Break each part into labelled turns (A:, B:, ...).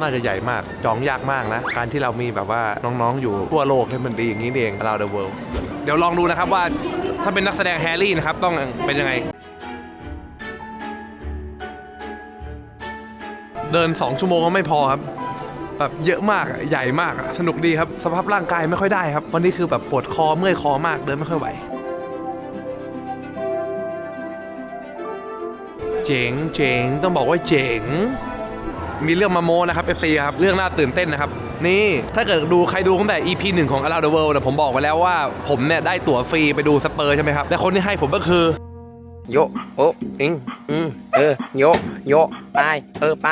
A: น่าจะใหญ่มาก จองยากมากนะ การที่เรามีแบบว่าน้องๆ อยู่ทั่วโลกให้มันดีอย่างนี้เอง around the world เดี๋ยวลองดูนะครับว่าถ้าเป็นนักแสดงแฮร์รี่นะครับ ต้องเป็นยังไง เดิน 2 ชั่วโมงก็ไม่พอครับ แบบเยอะมากอะใหญ่มากอะสนุกดีครับ สภาพร่างกายไม่ค่อยได้ครับวันนี้คือแบบปวดคอเมื่อยคอมากเดินไม่ค่อยไหวเจ๋งเจ๋งต้องบอกว่าเจ๋ง มีเรื่องมาโมนะครับเอฟซีครับเรื่องน่าตื่นเต้นนะครับ นี่ถ้าเกิดดูใครดูตั้งแต่ EP หนึ่งของ Around the World นะผมบอกไปแล้วว่าผมเนี่ยได้ตั๋วฟรีไปดูสเปอร์ใช่ไหมครับแต่คนที่ให้ผมก็คือ
B: โยโอะอิงอืมเออโยโยไปเออไป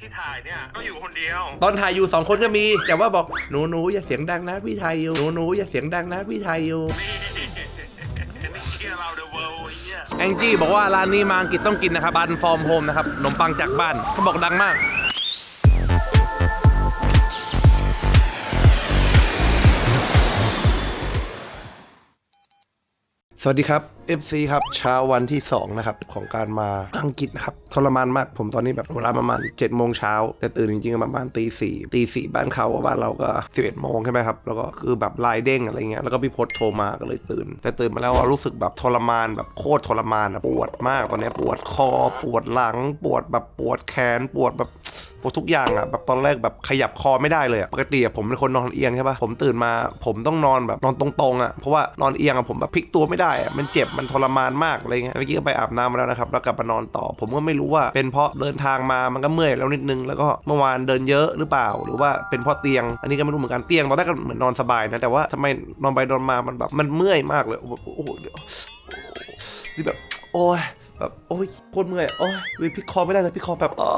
A: ที่ถ่ายเนี่ยก็อยู่คนเดียว ตอนถ่ายอยู่สองคนก็มี แต่ว่าบอกหนูหนูอย่าเสียงดังนะพี่ไทยอยู่หนูหนูอย่าเสียงดังนะพี่ไทยอยู่แองจี้บอกว่าร้านนี้มาอังกฤษต้องกินนะครับบันฟอร์มโฮมนะครับขนมปังจากบ้านเขาบอกดังมาก วัสดีครับ FC ครับเช้าวันที่ 2 นะครับ ของการมาอังกฤษนะครับทรมานมากผมตอนนี้แบบเวลาประมาณ7โมงเช้าแต่ตื่นจริงๆประมาณตีสี่ตีสี่บ้านเขาบ้านเราก็11โมงใช่ไหมครับ แล้วก็คือแบบลายเด้งอะไรเงี้ยแล้วก็พี่พศโทรมาก็เลยตื่น แต่ตื่นมาแล้วรู้สึกแบบทรมานแบบโคตรทรมานอะปวดมากตอนนี้ปวดคอปวดหลัง ปวดแบบปวดแขนปวดแบบ ทุกอย่างอะแบบตอนแรกแบบขยับคอไม่ได้เลยปกติอะผมเป็นคนนอนเอียงใช่ปะผมตื่นมา ผมต้องนอนแบบนอนตรงๆอะเพราะว่านอนเอียงอะผมแบบพลิกตัวไม่ได้อะมันเจ็บมันทรมานมากอะไรเงี้ยเมื่อกี้ก็ไปอาบน้ำมาแล้วนะครับแล้วกลับมานอนต่อ ผมก็ไม่รู้ว่าเป็นเพราะเดินทางมามันก็เมื่อยแล้วนิดนึงแล้วก็เมื่อวานเดินเยอะหรือเปล่า หรือว่าเป็นเพราะเตียง อันนี้ก็ไม่รู้เหมือนกันเตียงตอนแรกก็เหมือนนอนสบายนะแต่ว่าทำไมนอนไปนอนมามันแบบมันเมื่อยมากเลยโอ้โหโอ้โหเดี๋ยวนี่แบบโอ้ย แบบโอ้ยโคตรเมื่อยโอ้ยวิพลิกคอไม่ได้เลยพิกคอแบบอ๋อ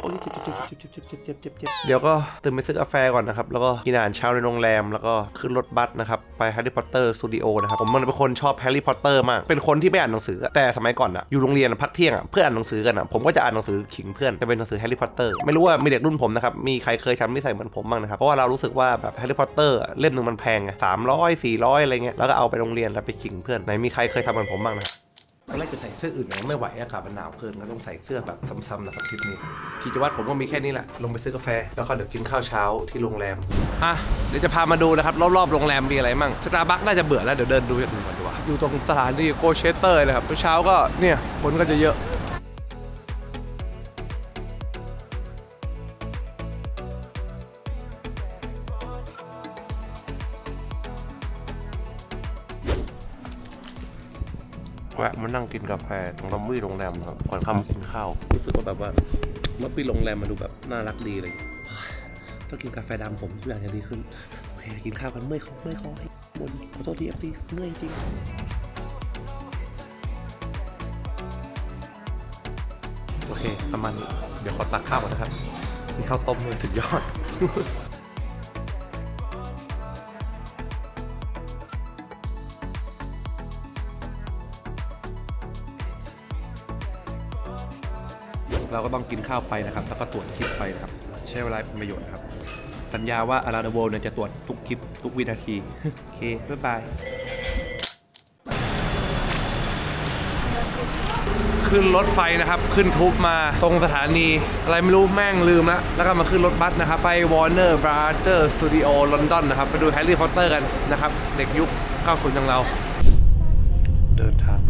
A: โอ้ยเจ็บเจ็บเจ็บเจ็บเจ็บเจ็บเจ็บเจ็บเจ็บเดี๋ยวก็ตื่นไปซื้อกาแฟก่อนนะครับ แล้วก็กินอาหารเช้าในโรงแรม แล้วก็ขึ้นรถบัสนะครับ ไปแฮร์รี่พอตเตอร์สตูดิโอนะครับ ผมมันเป็นคนชอบแฮร์รี่พอตเตอร์มาก เป็นคนที่ไม่อ่านหนังสือ แต่สมัยก่อนอะอยู่โรงเรียนพักเที่ยงอะเพื่อนอ่านหนังสือกันอะผมก็จะอ่านหนังสือขิงเพื่อนจะเป็นหนังสือแฮร์รี่พอตเตอร์ไม่รู้ว่ามีเด็กรุ่นผมนะครับมีใครเคยทำนิสัยเหมือนผมบ้างนะครับเพราะว่าเรารู้สึกว่าแบบแฮร์รี่พอตเตอร์เล่มหนึ่งมันแพงไงสามร้อยสี่ร้อยอะไรเงี้ยแล้วก็เอาไปโรงเรียนแล้วไปขิงเพื่อนไหนมีใครเคยทำเหมือนผมบ้างนะ ตอนแรกจะใส่เสื้ออื่นนะไม่ไหวอากาศมันหนาวเกินก็ต้องใส่เสื้อแบบซ้ำๆนะครับทริปนี้กิจวัตรผมก็มีแค่นี้แหละลงไปซื้อกาแฟ แล้วก็เดี๋ยวกินข้าวเช้าที่โรงแรมอะเดี๋ยวจะพามาดูนะครับรอบๆโรงแรมมีอะไรมั่งสตาร์บัคน่าจะเบื่อแล้วเดี๋ยวเดินดูอย่างอื่นก่อนดีกว่าอยู่ตรงสถานีโกเชสเตอร์เลยครับเช้าก็เนี่ยคนก็จะเยอะ มานั่งกินกาแฟตรงลอบบี้โรงแรมครับก่อนเข้ามากินข้าวรู้สึกว่าแบบว่าล็อบบี้โรงแรมมันดูแบบน่ารักดีเลยต้องกินกาแฟดำผมทุกอย่างจะดีขึ้นโอเคกินข้าวกันเมื่อยคอเมื่อยคอให้บนขอโทษทีเอฟซีเมื่อยจริงโอเคประมาณนี้เดี๋ยวขอตักข้าวก่อนนะครับมีข้าวต้มเลยสุดยอด เราก็ต้องกินข้าวไปนะครับ แล้วก็ตรวจคลิปไปนะครับ ใช้เวลาเป็นประโยชน์นะครับ สัญญาว่าอาราเดโวเนี่ยจะตรวจทุกคลิป ทุกวินาที โอเค บ๊ายบาย ขึ้นรถไฟนะครับ ขึ้นทุบมาตรงสถานี อะไรไม่รู้แม่งลืมแล้วแล้วก็มาขึ้นรถบัสนะครับ ไป Warner Brother Studio London นะครับ ไปดูแฮร์รี่พอตเตอร์กันนะครับ เด็กยุค 90 อย่างเรา เดินทางป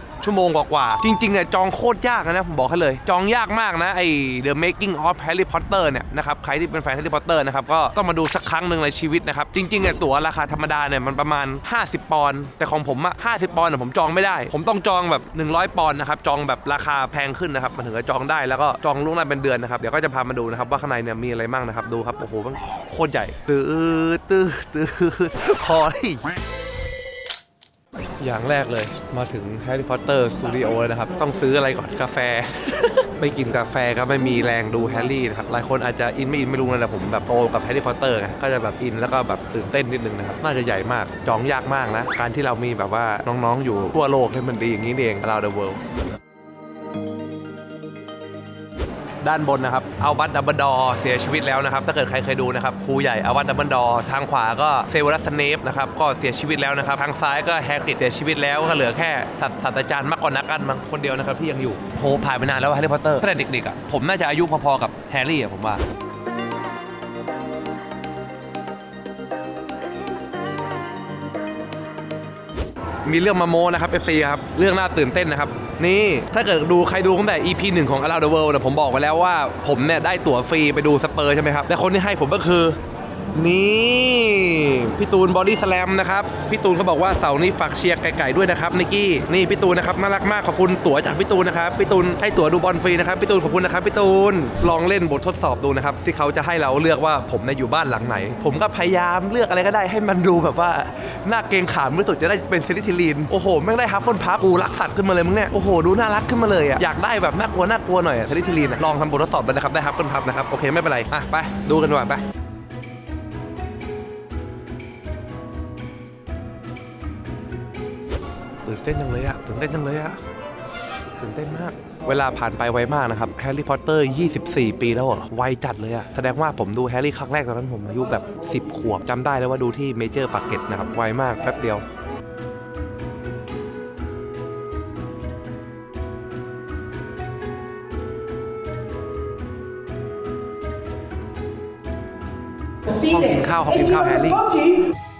A: ชั่วโมงกว่าๆจริงๆเนี่ยจองโคตรยากนะผมบอกให้เลย จองยากมากนะไอ้ The Making of Harry Potter เนี่ยนะครับใครที่เป็นแฟน Harry Potter นะครับก็ต้องมาดูสักครั้งหนึ่งในชีวิตนะครับจริงๆเนี่ยตั๋วราคาธรรมดาเนี่ยมันประมาณ 50 ปอนด์แต่ของผมอะ50 ปอนด์เนี่ยผมจองไม่ได้ ผมต้องจองแบบ 100 ปอนด์นะครับจองแบบราคาแพงขึ้นนะครับมันถึงจะจองได้แล้วก็จองล่วงหน้าเป็นเดือนนะครับเดี๋ยวก็จะพามาดูนะครับว่าข้างในเนี่ยมีอะไรบ้างนะครับดูครับโอ้โหมันโคตรใหญ่ตื้อตื้อตื้อพอเลย อย่างแรกเลย มาถึงแฮร์รี่พอตเตอร์สตูดิโอแล้วนะครับ ต้องซื้ออะไรก่อนกาแฟ ไม่กินกาแฟก็ไม่มีแรงดูแฮร์รี่นะครับ หลายคนอาจจะอินไม่อินไม่รู้นะแต่ผมแบบโตกับแฮร์รี่พอตเตอร์ไงก็จะแบบอินแล้วก็แบบตื่นเต้นนิดนึงนะครับ น่าจะใหญ่มาก จองยากมากนะ การที่เรามีแบบว่าน้องๆอยู่ทั่วโลกให้มันดีอย่างนี้เอง around the world ด้ ด้านบนนะครับเอาบัตดับเบิลดอเสียชีวิตแล้วนะครับ ถ้าเกิดใครเคยดูนะครับครูใหญ่เอาบัตดับเบิลดอทางขวาก็เซเวอรัสเนปนะครับก็เสียชีวิตแล้วนะครับ ทางซ้ายก็แฮกริดเสียชีวิตแล้วก็เหลือแค่ศาสศาสตราจารย์มากกว่านักกันมังคนเดียวนะครับที่ยังอยู่โหผ่านไปนานแล้วแฮร์รี่พอตเตอร์ตั้งแต่เด็กๆอะผมน่าจะอายุพอๆกับแฮร์รี่อะผมว่า มีเรื่องมาโมนะครับเอฟซีครับ เรื่องน่าตื่นเต้นนะครับ นี่ถ้าเกิดดูใครดูตั้งแต่ EP 1 ของ Around the World นะผมบอกไปแล้วว่าผมเนี่ยได้ตั๋วฟรีไปดูสเปอร์ใช่ไหมครับ และคนที่ให้ผมก็คือ นี่พี่ตูนบอดี้สแลมนะครับพี่ตูนเขาบอกว่าเสาร์นี้ฝากเชียร์ไก่ๆด้วยนะครับนิกกี้นี่พี่ตูนนะครับน่ารักมากขอบคุณตั๋วจากพี่ตูนนะครับพี่ตูนให้ตั๋วดูบอลฟรีนะครับพี่ตูนขอบคุณนะครับพี่ตูนลองเล่นบททดสอบดูนะครับที่เขาจะให้เราเลือกว่าผมเนี่ยอยู่บ้านหลังไหน ผมก็พยายามเลือกอะไรก็ได้ให้มันดูแบบว่าหน่าเกรงขามที่สุดจะได้เป็นเซนิทิลีนโอ้โหแม่งได้ฮัฟฟิลพับกูรักสัตว์ขึ้นมาเลยมึงเนี่ยโอ้โหดูน่ารักขึ้นมาเลยอะอยากได้แบบน่ากลัวน่ากลัวหน่อยเซนิทิลีนลองทำบททดสอบไปนะครับได้ฮัฟฟิลพับนะครับโอเคไม่เป็นไรอะไปดูกันดีกว่าไป นเต้นจังเลยอะตื่นเต้นจังเลยอะตื่นเต้นมาก เวลาผ่านไปไวมากนะครับแฮร์รี่พอตเตอร์24 ปีแล้วเหรอไวจัดเลยอะแสดงว่าผมดูแฮร์รี่ครั้งแรกตอนนั้นผมอายุแบบ 10 ขวบจำได้เลยว่าดูที่เมเจอร์ปากเก็ตนะครับไวมากแป๊บเดียว
C: Phoenix.
A: Khao học
C: If
A: kim
C: you
A: khao
C: are
A: Harry.
C: watching,
A: ดับ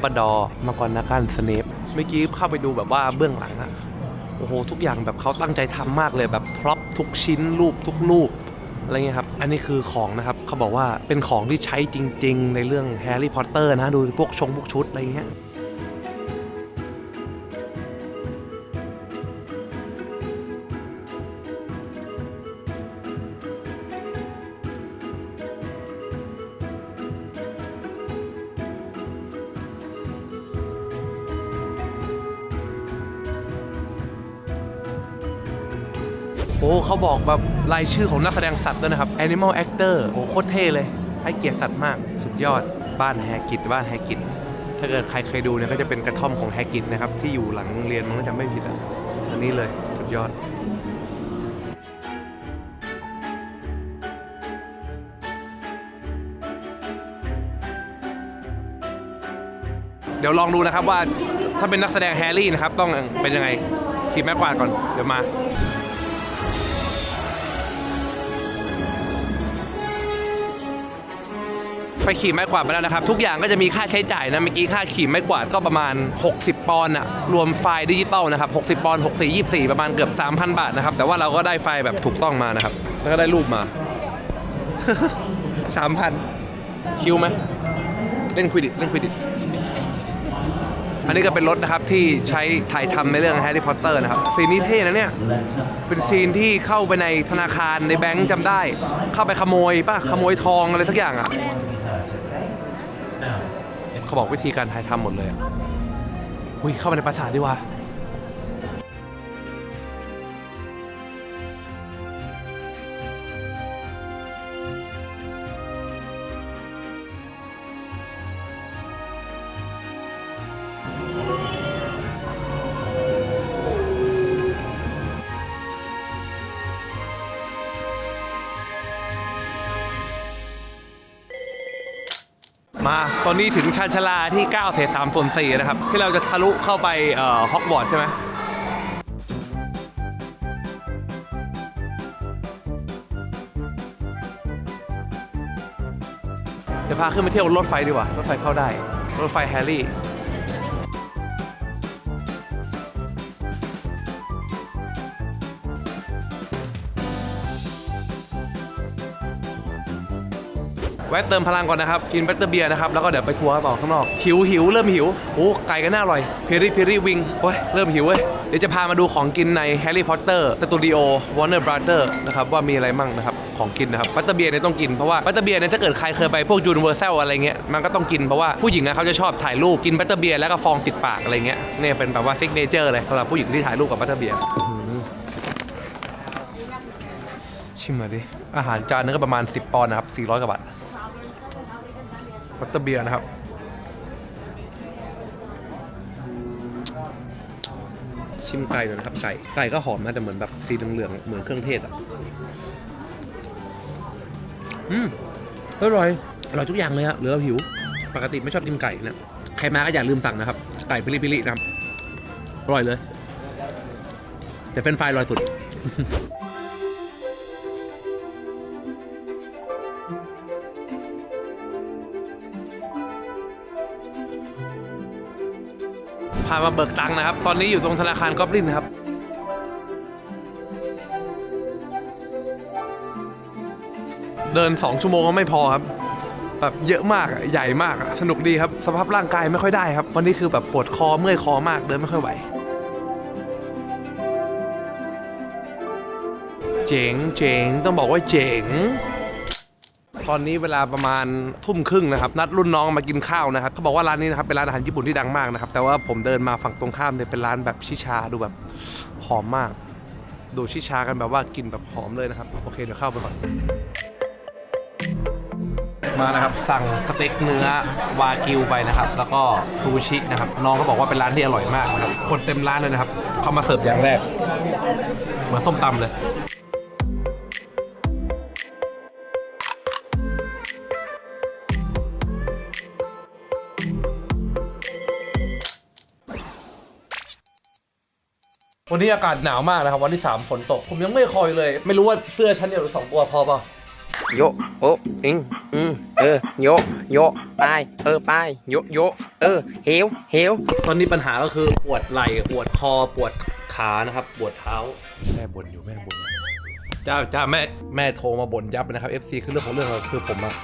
A: เบิลดอร์มาก่อนนักการสเนปเมื่อกี้เข้าไปดูแบบว่าเบื้องหลังอะโอ้โหทุกอย่างแบบเขาตั้งใจทำมากเลยแบบพร็อพทุกชิ้นรูปทุกรูปอะไรเงี้ยครับ อันนี้คือของนะครับ เขาบอกว่าเป็นของที่ใช้จริง ๆ ในเรื่องแฮร์รี่พอตเตอร์นะ ดูพวกชงพวกชุดอะไรเงี้ย โอ้เขาบอกแบบรายชื่อของนักแสดงสัตว์ด้วยนะครับ Animal Actor โอ้โคตรเท่เลย ให้เกียรติสัตว์มาก สุดยอด บ้านแฮกิตบ้านแฮกิตถ้าเกิดใครเคยดูเนี่ยก็จะเป็นกระท่อมของแฮกิตนะครับ ที่อยู่หลังโรงเรียนมันจะไม่ผิดอะอันนี้เลยสุดยอดเดี๋ยวลองดูนะครับว่าถ้าเป็นนักแสดงแฮร์รี่นะครับ ต้องเป็นยังไงขี่แม่กวาดก่อน เดี๋ยวมา ไปขี่ไม้กวาดมาแล้วนะครับ ทุกอย่างก็จะมีค่าใช้จ่ายนะเมื่อกี้ค่าขี่ไม้กวาดก็ประมาณ 60 ปอนด์อะรวมไฟล์ดิจิตอลนะครับ 60 ปอนด์64 24 ประมาณเกือบ 3,000 บาทนะครับ แต่ว่าเราก็ได้ไฟล์แบบถูกต้องมานะครับ แล้วก็ได้รูปมา 3,000 คิวไหมเล่นควิดิตเล่นควิดิตอันนี้ก็เป็นรถนะครับที่ใช้ถ่ายทำในเรื่องแฮร์รี่พอตเตอร์นะครับซีนนี้เท่นะเนี่ย เป็นซีนที่เข้าไปในธนาคารในแบงค์จำได้ เข้าไปขโมยป่ะขโมยทองอะไรสักอย่างอะ เขาบอกวิธีการถ่ายทำหมดเลยอะอุ้ยเข้าไปในปราสาทดีกว่า มา ตอนนี้ถึงชานชาลาที่ 9 เศษ3ส่วน4นะครับ ที่เราจะทะลุเข้าไปฮอกวอตส์ใช่ไหมเดี๋ยวพาขึ้นไปเที่ยวรถไฟดีกว่า รถไฟเข้าได้ รถไฟแฮร์รี่ แวะเติมพลังก่อนนะครับ กินแบตเตอร์เบียร์นะครับ แล้วก็เดี๋ยวไปทัวร์ต่อข้างนอก หิวหิวเริ่มหิว โอ้ ไก่ก็น่าอร่อย เพรีเพรีวิงโอ้ย เริ่มหิวเว้ย เดี๋ยวจะพามาดูของกินใน Harry Potter Studio Warner Brother นะครับ ว่ามีอะไรมั่งนะครับ ของกินนะครับบัตเตอร์เบียร์เนี่ยต้องกิน เพราะว่าบัตเตอร์เบียร์เนี่ยถ้าเกิดใครเคยไปพวก Universal อะไรเงี้ย มันก็ต้องกินเพราะว่าผู้หญิงนะเขาจะชอบถ่ายรูปกินบัตเตอร์เบียร์แล้วก็ฟองติดปากอะไรเงี้ยเนี่ยเป็นแบบว่าซิกเนเจอร์เลยสำหรับผู้หญิงที่ถ่ายรูปกับบัตเตอร์เบียร์ชิมมาดิอาหารจานนึงก็ประมาณ 10 ปอนด์นะครับ400กว่าบาท บัตเตอร์เบียร์นะครับ ชิมไก่หน่อยนะครับไก่ไก่ก็หอมนะแต่เหมือนแบบสีเหลืองๆเหมือนเครื่องเทศอะอืมอร่อยอร่อยทุกอย่างเลยอะหรือเราหิว ปกติไม่ชอบกินไก่นะใครมาก็อย่าลืมสั่งนะครับ ไก่พิลิพิลินะครับอร่อยเลย แต่เฟรนช์ฟรายอร่อยสุด มาเบิกตังค์นะครับ ตอนนี้อยู่ตรงธนาคารกอบลินครับเดิน 2 ชั่วโมงก็ไม่พอครับ แบบเยอะมากอะใหญ่มากอะสนุกดีครับ สภาพร่างกายไม่ค่อยได้ครับวันนี้คือแบบปวดคอเมื่อยคอมากเดินไม่ค่อยไหวเจ๋งเจ๋งต้องบอกว่าเจ๋ง ตอนนี้เวลาประมาณทุ่มครึ่งนะครับ นัดรุ่นน้องมากินข้าวนะครับเขาบอกว่าร้านนี้นะครับเป็นร้านอาหารญี่ปุ่นที่ดังมากนะครับ แต่ว่าผมเดินมาฝั่งตรงข้ามเนี่ยเป็นร้านแบบชิชาดูแบบหอมมาก ดูชิชากันแบบว่ากินแบบหอมเลยนะครับ โอเคเดี๋ยวเข้าไปก่อน มานะครับสั่งสเต็กเนื้อวากิวไปนะครับ แล้วก็ซูชินะครับน้องเขาบอกว่าเป็นร้านที่อร่อยมากนะครับคนเต็มร้านเลยนะครับเขามาเสิร์ฟอย่างแรกเหมือนส้มตำเลย วันนี้อากาศหนาวมากนะครับ วันที่ 3 ฝนตก ผมยังไม่คอยเลย ไม่รู้ว่าเสื้อชั้นเดียวหรือสองตัวพอเปล่า
B: โยโอะอิงอืมเออโยโยไปเออไปโยโยเออเฮวเฮว
A: ตอนนี้ปัญหาก็คือปวดไหล่ปวดคอปวดขานะครับ ปวดเท้าแม่บ่นอยู่แม่บ่นจ้าจ้าแม่แม่โทรมาบ่นยับเลยนะครับ FC คือเรื่องของเรื่องคือผมอะ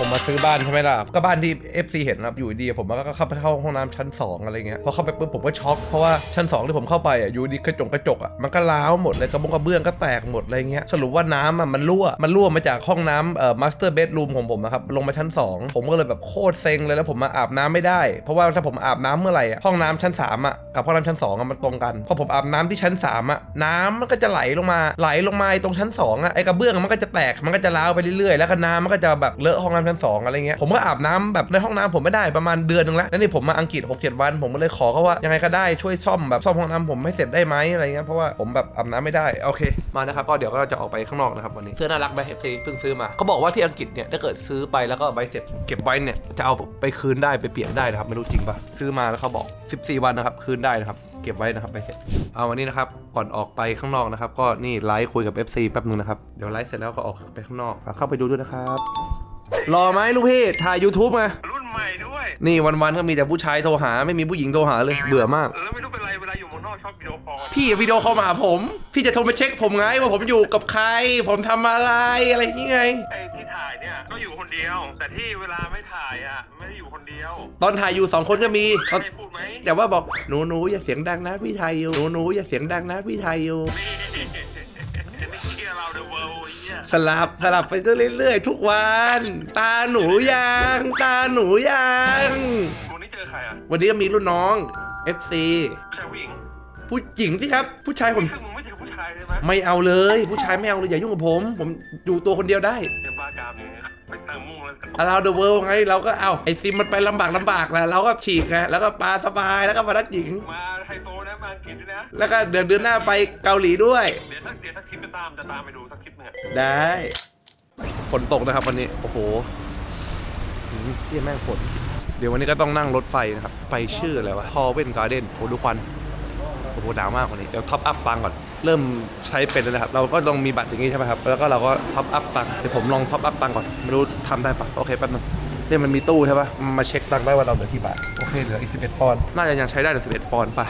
A: ผมมาซื้อบ้านใช่ไหมล่ะ ก็บ้านที่ FC เห็นนะครับอยู่ดีผมก็เข้าไปเข้าห้องน้ำชั้น 2 อะไรเงี้ย พอเข้าไปปุ๊บผมก็ช็อก เพราะว่าชั้น 2 ที่ผมเข้าไปอะอยู่ดีกระจกกระจกอะมันก็ล้าวหมดเลยกระบงกระเบื้องก็แตกหมดอะไรเงี้ย สรุปว่าน้ำอะมันรั่ว มันรั่วมาจากห้องน้ำเอ่อมาสเตอร์เบดรูมของผมนะครับลงมาชั้น 2 ผมก็เลยแบบโคตรเซ็งเลยแล้วผมมาอาบน้ำไม่ได้ เพราะว่าถ้าผมอาบน้ำเมื่อไหร่ห้องน้ำชั้น3อะกับห้องน้ำชั้น2อะมันตรงกัน พอผมอาบน้ำที่ชั้น3อะน้ำมันก็จะไหลลงมาไหลลงมาตรงชั้น2อะไอ้กระเบื้องมันก็จะแตกมันก็จะล้าวไปเรื่อยๆแล้วก็น้ำมันก็จะแบบเลอะห้องน้ำชั้นสองอะไรเงี้ยผมก็อาบน้ำแบบในห้องน้ำผมไม่ได้ประมาณเดือนหนึงแล้วนี่ผมมาอังกฤษ6 7วัน ผมก็เลยขอเขาว่ายังไงก็ได้ช่วยซ่อมแบบซ่อมห้องน้ำผมให้เสร็จได้ไหมอะไรเงี้ยเพราะว่าผมแบบอาบน้ำไม่ได้โอเคมานะครับก็เดี๋ยวก็จะออกไปข้างนอกนะครับวันนี้เสื้อน่ารักไหมเอฟซีเพิ่งซื้อมาเขาบอกว่าที่อังกฤษเนี่ยถ้าเกิดซื้อไปแล้วก็ใบเสร็จเก็บไว้เนี่ยจะเอาไปคืนได้ไปเปลี่ยนได้นะครับไม่รู้จริงปะซื้อมาแล้วเขาบอก 14 วันนะครับคืนได้นะครับเก็บไว้นะครับใบเสร็จเอาวันนี้นะครับก่อนออกไปข้างนอกนะครับ ก็นี่ไลฟ์คุยกับ FC แป๊บนึงนะครับ เดี๋ยวไลฟ์เสร็จแล้วก็ออกไปข้างนอกฝากเข้าไปดูด้วยนะครับ รอไหมลูกพี่ถ่าย YouTube ไง
D: รุ่นใหม่ด้วย
A: นี่วันๆก็มีแต่ผู้ชายโทรหา ไม่มีผู้หญิงโทรหาเลยเบื่อมาก
D: แล้วไม่รู้เป็นไรเวลาอยู่เมืองนอกชอบวิดีโอคอล
A: พี่วิดีโอเข้ามาหาผม พี่จะโทรมาเช็คผมไงว่าผมอยู่กับใคร ผมทำอะไรอะไรอย่างงี้ไง
D: ไอ้ที่ถ่ายเนี่ยก็อยู่คนเดียว แต่ที่เวลาไม่ถ่ายอะไม่ได้อยู่คนเดียว
A: ตอนถ่ายอยู่สองคนก็มีตอน
D: ให้พูดไหม
A: แต่ว่าบอกหนูหนูอย่าเสียงดังนะพี่ไทยอยู่หนูหนูอย่าเสียงดังนะพี่ไทยอยู่
D: นี่ นี่เชียร์เราเดอะเวิลด์ไอ้เหี้ย
A: สลับสลับไปเรื่อยๆ ทุกวัน ตาหนูยังตาหนูยัง
D: วันนี้เจอใครอะ
A: วันนี้ก็มีรุ่นน้อง FC
D: ผู้ชายผู้หญิง
A: ผู้หญิงที่ครับ ผู้ชายผม
D: คือมึงไม่เจอผู้ชายใช่ไหม
A: ไม่เอาเลย ผู้ชายไม่เอาเลยอย่ายุ่งกับผม ผมอยู่ตัวคนเดียวได้
D: เดี๋ยวบ้ากามอย่างเงี้ย ไปตั้งมุ่งแล้ว
A: เราเดอะเวิลด์ไงเราก็เอาไอซิมมันไปลำบากลำบากแล้วเราก็ฉีกไงแล้วก็ปลาสบายแล้วก็มารักหญิง
D: มาไฮโซนะมาอังกฤษด้วยนะ
A: แล้วก็เดือนเดือนหน้าไปเกาหลีด้วย
D: เดี๋ยวสักเดี๋ยวสักคลิปจะตามจะตามไปดูสักคลิปหนึงอะ
A: ได้ฝนตกนะครับวันนี้โอ้โหหืมเฮียแม่งฝนเดี๋ยววันนี้ก็ต้องนั่งรถไฟนะครับ ไปชื่ออะไรวะคอเวนการ์เด้นโอ้ดูควันโอ้โหหนาวมากกว่านี้เดี๋ยวท็อปอัพปังก่อน เริ่มใช้เป็นแล้วนะครับ เราก็ต้องมีบัตรอย่างนี้ใช่ไหมครับ แล้วก็เราก็ท็อปอัพปังเดี๋ยวผมลองท็อปอัพปังก่อน ไม่รู้ทำได้ปะโอเคแป๊บนึงเนี่ยมันมีตู้ใช่ปะมาเช็คตังค์ได้ว่าเราเหลือกี่บาท โอเค เหลืออีก 11 ปอนด์ น่าจะยังใช้ได้ถึง11 ปอนด์ปะ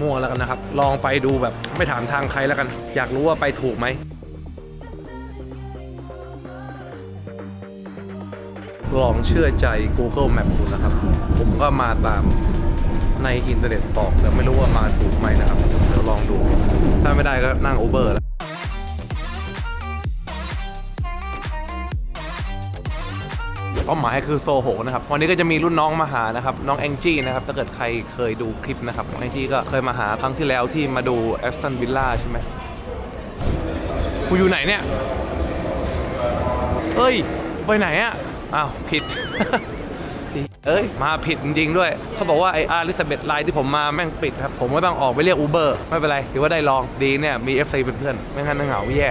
A: มั่วแล้วกันนะครับ ลองไปดูแบบไม่ถามทางใครแล้วกัน อยากรู้ว่าไปถูกไหม ลองเชื่อใจ Google Map ดูนะครับ ผมก็มาตาม ในอินเทอร์เน็ตบอกแต่ไม่รู้ว่ามาถูกไหมนะครับ เดี๋ยวลองดู ถ้าไม่ได้ก็นั่ง Uber แล้วเป้าหมายคือโซโหนะครับ วันนี้ก็จะมีรุ่นน้องมาหานะครับ น้องแองจี้นะครับ ถ้าเกิดใครเคยดูคลิปนะครับแองจี้ก็เคยมาหาครั้งที่แล้วที่มาดูแอสตันวิลล่าใช่ไหมกูอยู่ไหนเนี่ยเฮ้ย ไปไหนอะอ้าว ผิด เอ้ย มาผิดจริง ๆ ด้วย เขาบอกว่าไอ้อาริสเบตไลน์ที่ผมมาแม่งปิดครับ ผมก็ต้องออกไปเรียกอูเบอร์ไม่เป็นไร ถือว่าได้ลองดีเนี่ย มี FC เป็นเพื่อนไม่งั้นเหงาแย่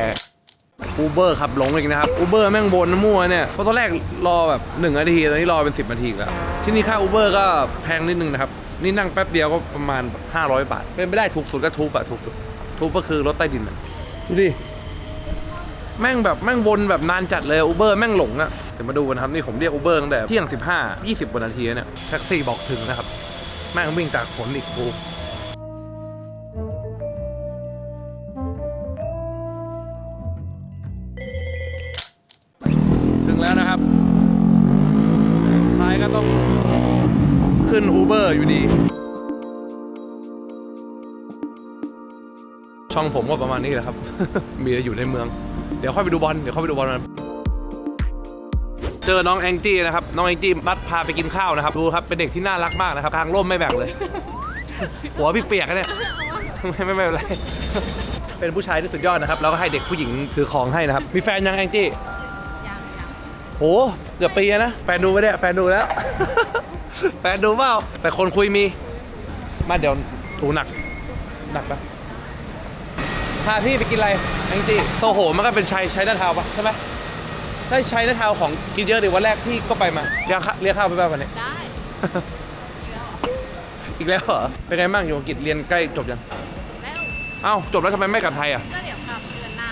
A: อูเบอร์ขับหลงอีกนะครับอูเบอร์แม่งวนมั่วเนี่ยเพราะตอนแรกรอแบบ1นาทีตอนนี้รอเป็น 10นาทีแล้ว ที่นี่ค่าอูเบอร์ก็แพงนิดนึงนะครับ นี่นั่งแป๊บเดียวก็ประมาณ 500 บาท เป็นไม่ได้ถูกสุดก็ทูบอะถูกสุดทูบก็คือรถใต้ดินอะดูดิแม่งแบบแม่งวนแบบนานจัดเลยอูเบอร์แม่งหลงอะ เดี๋ยวมาดูกันนะครับนี่ผมเรียกอูเบอร์ตั้งแต่เที่ยง 15 20กว่านาทีเนี่ยแท็กซี่บอกถึงนะครับ แม่งวิ่งตากฝนอีกกูถึงแล้วนะครับสุดท้ายก็ต้องขึ้นอูเบอร์อยู่ดี ช่องผมก็ประมาณนี้แหละครับ มีอยู่ในเมือง เดี๋ยวค่อยไปดูบอลเดี๋ยวค่อยไปดูบอลกัน เจอน้องแองจี้นะครับ น้องแองจี้นัดพาไปกินข้าวนะครับ ดูครับ เป็นเด็กที่น่ารักมากนะครับกลางร่มไม่แบ่งเลย หัวพี่เปียกอะเนี่ยไม่ไม่ไม่เป็นไร เป็นผู้ชายที่สุดยอดนะครับ แล้วก็ให้เด็กผู้หญิงถือของให้นะครับ มีแฟนยังแองจี้
E: ยังยัง
A: โหเกือบปีแล้วนะ แฟนดูไปเนี่ย แฟนดูแล้ว แฟนดูเปล่า แต่คนคุยมี มาเดี๋ยวถูหนัก หนักปะพาพี่ไปกินอะไรแองจี้โตโหมันก็เป็นชัยชัยนาทาวน์ปะใช่ไหม ได้ชัยนาทาวน์ของกินเยอะดิวันแรกพี่ก็ไปมาเรียกข้าเรียกข้าวไปบ้างวันนี้
E: ได้
A: อีกแล้วเหรอ เป็นไงบ้างอยู่อังกฤษเรียนใกล้จบยัง
E: แล้ว
A: เอ้าจบแล้วทำไมไม่กลับไทยอะ
E: ก็เดี๋ยวกลับเดือนหน้า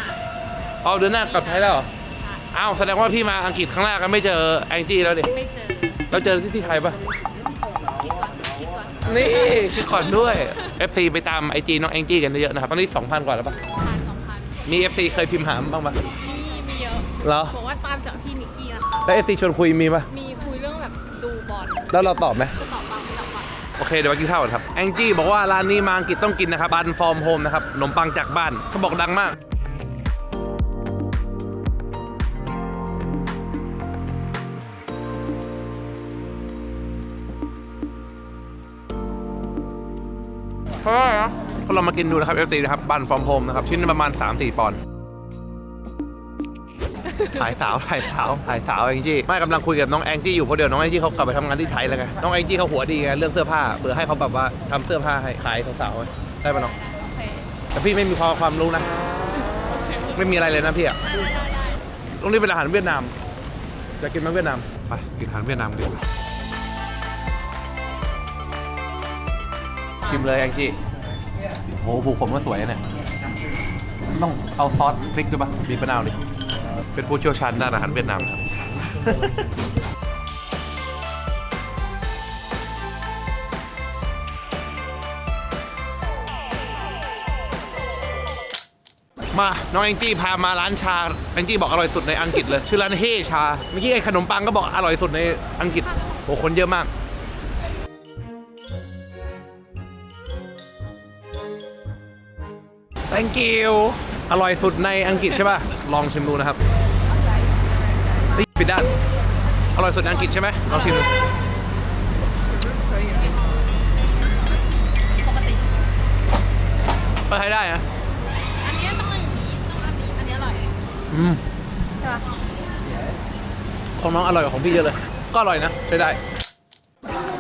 A: เอาเดือนหน้ากลับไทยแล้วเหรอ
E: ใช่
A: อ้าวแสดงว่าพี่มาอังกฤษครั้งแรกก็ไม่เจอแองจี้แล้วดิ
E: ไม่เจอ
A: แล้วเจอที่ที่ไทยปะ
E: คิดก่อน คิดก่อน
A: นี่คือก่อนด้วย FC ไปตามไอจีน้องแองจี้กันเยอะๆนะครับตอนนี้2,000กว่าแล้วปะ
E: พันสองพัน
A: มี FC เคยพิมพ์หาบ้างปะ
E: มีมี เยอะ
A: เหรอ
E: บอกว่าตามจากพี่นิกกี้นะคะ
A: แล้ว FC ชวนคุยมีปะ
E: มีคุยเรื่องแบบดูบอล
A: แล้วเราตอบไหม
E: จะตอบบ้างไม่ตอบบ้าง
A: โอเค เดี๋ยวไปกินข้าวกันครับ แองจี้บอกว่าร้านนี้มาอังกฤษต้องกินนะครับบันฟอร์มโฮมนะครับขนมปังจากบ้านเขาบอกดังมากเพราะว่านะพวกเรามากินดูนะครับ FC นะครับบันฟอร์มโฮมนะครับ ชิ้นประมาณ 3-4 ปอนด์ ถ่ายสาวถ่ายสาวถ่ายสาวแองจี้ไม่กำลังคุยกับน้องแองจี้อยู่เพราะเดี๋ยวน้องแองจี้เขากลับไปทำงานที่ไทยแล้วไงน้องแองจี้เขาหัวดีไงเรื่องเสื้อผ้าเผื่อให้เขาแบบว่าทำเสื้อผ้าให้ขายสาวๆไว้ได้ปะน้อง
E: โอเค
A: แต่พี่ไม่มีความความรู้นะ ไม่มีอะไรเลยนะพี่อะตรงนี้เป็นอาหารเวียดนามจะกินมั้งเวียดนามไปกินอาหารเวียดนามดีกว่าชิมเลยแองจี้โหผูกผมก็สวยนะเนี่ยต้องเอาซอสพริกด้วยปะบีบมะนาวดิ เป็นผู้เชี่ยวชาญด้านอาหารเวียดนามครับ มาน้องแองจี้พามาร้านชาแองจี้บอกอร่อยสุดในอังกฤษเลย ชื่อร้านเฮชา เมื่อกี้ไอ้ขนมปังก็บอกอร่อยสุดในอังกฤษโหคนเยอะมาก thank you อร่อยสุดในอังกฤษใช่ป่ะ ลองชิมดูนะครับเฮ้ยปิ ดด้านอร่อยสุดในอังกฤษใช่ไหมลองชิมดู
E: ปกติ
A: ก็ใช้ได้นะ
E: อันนี้ต้องอย่างนี้ต้องอันนี้อันนี้อร่อย
A: อืม
E: ใช่ปะ
A: ของน้องอร่อยกว่าของพี่เยอะเลย ก็อร่อยนะใช้ได้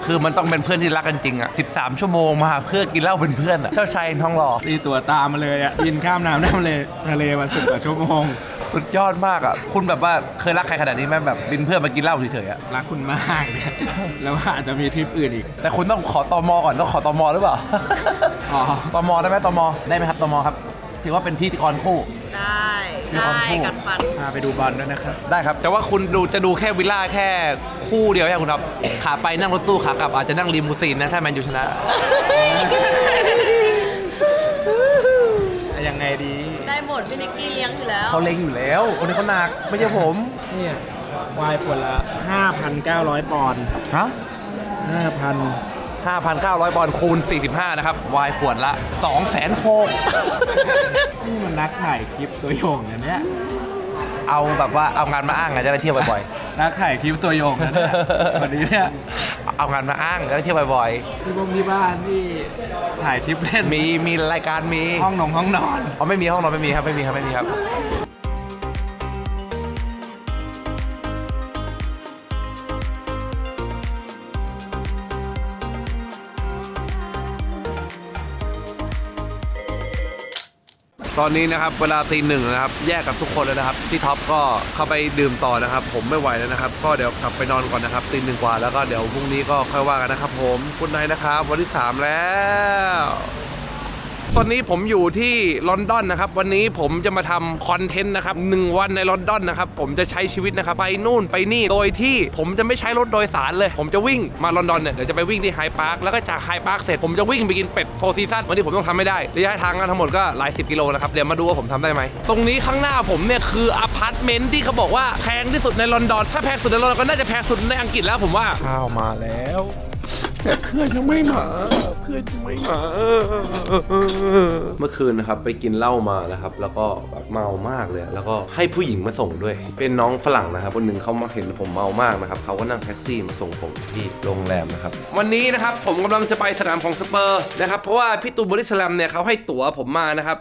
A: คือมันต้องเป็นเพื่อนที่รักกันจริงอะ13 ชั่วโมงมาเพื่อกินเหล้าเป็นเพื่อนอะเจ้าชายทองหล่อ
F: ตีตัวตามมาเลยอะบินข้ามน้ำน้ำเลยทะเลมาสิบกว่าชั่วโมง
A: สุดยอดมากอะคุณแบบว่าเคยรักใครขนาดนี้ไหมแบบบินเพื่อนมากินเหล้าเฉยๆอะ
F: รักคุณมากเนี่ยแล้วอาจจะมีทริปอื่นอีก
A: แต่คุณต้องขอตอมอก่อนต้องขอตอมอหรือเปล่า
F: อ๋อ
A: ตอมอได้ไหมตอมอได้ไหมครับตอมอครับ ถือว่าเป็นพิธีกรคู่
E: ได้
A: มีความพูด
E: กัดฟัน
F: พาไปดูบอลด้วยนะครับ
A: ได้ครับ แต่ว่าคุณดูจะดูแค่วิลล่าแค่คู่เดียวใช่ไหมคุณครับ ขาไปนั่งรถตู้ขากลับอาจจะนั่งลิมูซีนนะ ถ้าแมนยูชนะ
F: ยังไงดี
E: ได้หมดพี่นิกกี้เลี้ยงอยู่แล้ว
A: เขาเล็งอยู่แล้ว คนนี้เขาหนัก ไม่ใช่ผม
F: เนี่ยวายขวดละ 5,900 ปอนด์
A: ฮะ
F: 5,000
A: 5,900บอลคูณ 45 นะครับ วายขวดละ 2 0 0 0 0 0โคก
F: นี่มันนักถ่ายคลิปตัวโยงอันเนี้ย
A: เอาแบบว่าเอางานมาอ้างไงจะได้เที่ยวบ่อย
F: นักถ่ายคลิปตัวโยงนะเนี่ยวันนี้เนี่ย
A: ๆเอางานมาอ้างจะได้เที่ยวบ่อย
F: ที่พวกที่บ้านที่ถ่ายคลิปเล่น
A: ๆมีมีรายการมี
F: ห้องนงห้องนอน
A: อ๋อไม่มีห้องนอนไม่มีครับไม่มีครับไม่มีครับ ตอนนี้นะครับเวลาตีหนึ่งนะครับ แยกกับทุกคนแล้วนะครับพี่ท็อปก็เข้าไปดื่มต่อนะครับ ผมไม่ไหวแล้วนะครับ ก็เดี๋ยวกลับไปนอนก่อนนะครับตีหนึ่งกว่าแล้วก็เดี๋ยวพรุ่งนี้ก็ค่อยว่ากันนะครับ ผมคุณนายนะครับ วันที่สามแล้ว ตอนนี้ผมอยู่ที่ลอนดอนนะครับ วันนี้ผมจะมาทำคอนเทนต์นะครับหนึ่งวันในลอนดอนนะครับ ผมจะใช้ชีวิตนะครับไปนู่นไปนี่ โดยที่ผมจะไม่ใช้รถโดยสารเลย ผมจะวิ่งมาลอนดอนเนี่ยเดี๋ยวจะไปวิ่งที่ไฮพาร์คแล้วก็จากไฮพาร์คเสร็จผมจะวิ่งไปกินเป็ดโฟซีซันวันนี้ผมต้องทำไม่ได้ระยะทางกันทั้งหมดก็หลายสิบกิโลนะครับเดี๋ยวมาดูว่าผมทำได้ไหมตรงนี้ข้างหน้าผมเนี่ยคืออพาร์ตเมนต์ที่เขาบอกว่าแพงที่สุดในลอนดอน ถ้าแพงสุดในลอนดอนก็น่าจะแพงสุดในอังกฤษแล้วผมว่าข้าวมาแล้ว เพื่อนยังไม่มา เพื่อนยังไม่มา เมื่อคืนนะครับไปกินเหล้ามานะครับ แล้วก็แบบเมามากเลย แล้วก็ให้ผู้หญิงมาส่งด้วย เป็นน้องฝรั่งนะครับคนหนึ่งเขามาเห็นผมเมามากนะครับเขาก็นั่งแท็กซี่มาส่งผมที่โรงแรมนะครับ วันนี้นะครับผมกำลังจะไปสนามของสเปอร์นะครับ เพราะว่าพี่ตูนบริสแลมเนี่ยเขาให้ตั๋วผมมานะครับ